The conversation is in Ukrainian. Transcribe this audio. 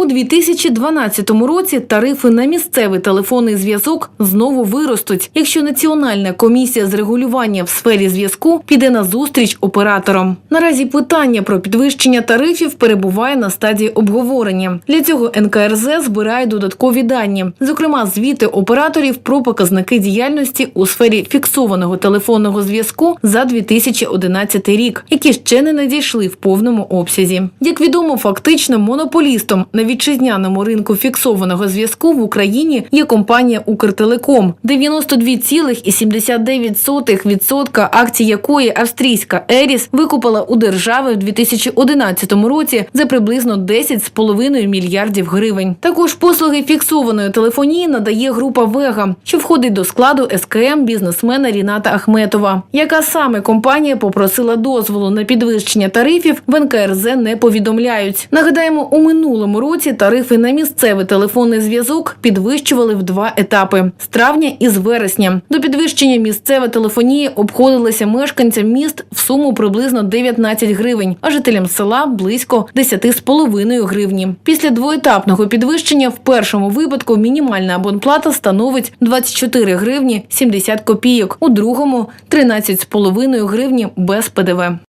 У 2012 році тарифи на місцевий телефонний зв'язок знову виростуть, якщо Національна комісія з регулювання в сфері зв'язку піде на зустріч операторам. Наразі питання про підвищення тарифів перебуває на стадії обговорення. Для цього НКРЗ збирає додаткові дані, зокрема звіти операторів про показники діяльності у сфері фіксованого телефонного зв'язку за 2011 рік, які ще не надійшли в повному обсязі. Як відомо, фактично монополістом на вітчизняному ринку фіксованого зв'язку в Україні є компанія Укртелеком, 92,79% акцій якої австрійська Еріс викупила у держави в 2011 році за приблизно 10,5 мільярдів гривень. Також послуги фіксованої телефонії надає група Вега, що входить до складу СКМ бізнесмена Ріната Ахметова. Яка саме компанія попросила дозволу на підвищення тарифів, в НКРЗ не повідомляють. Нагадаємо, у минулому році тарифи на місцевий телефонний зв'язок підвищували в два етапи з травня і з вересня. До підвищення місцева телефонія обходилася мешканцям міст в суму приблизно 19 гривень, а жителям села близько 10,5 гривні. Після двоетапного підвищення в першому випадку мінімальна абонплата становить 24 гривні 70 копійок, у другому 13,5 гривні без ПДВ.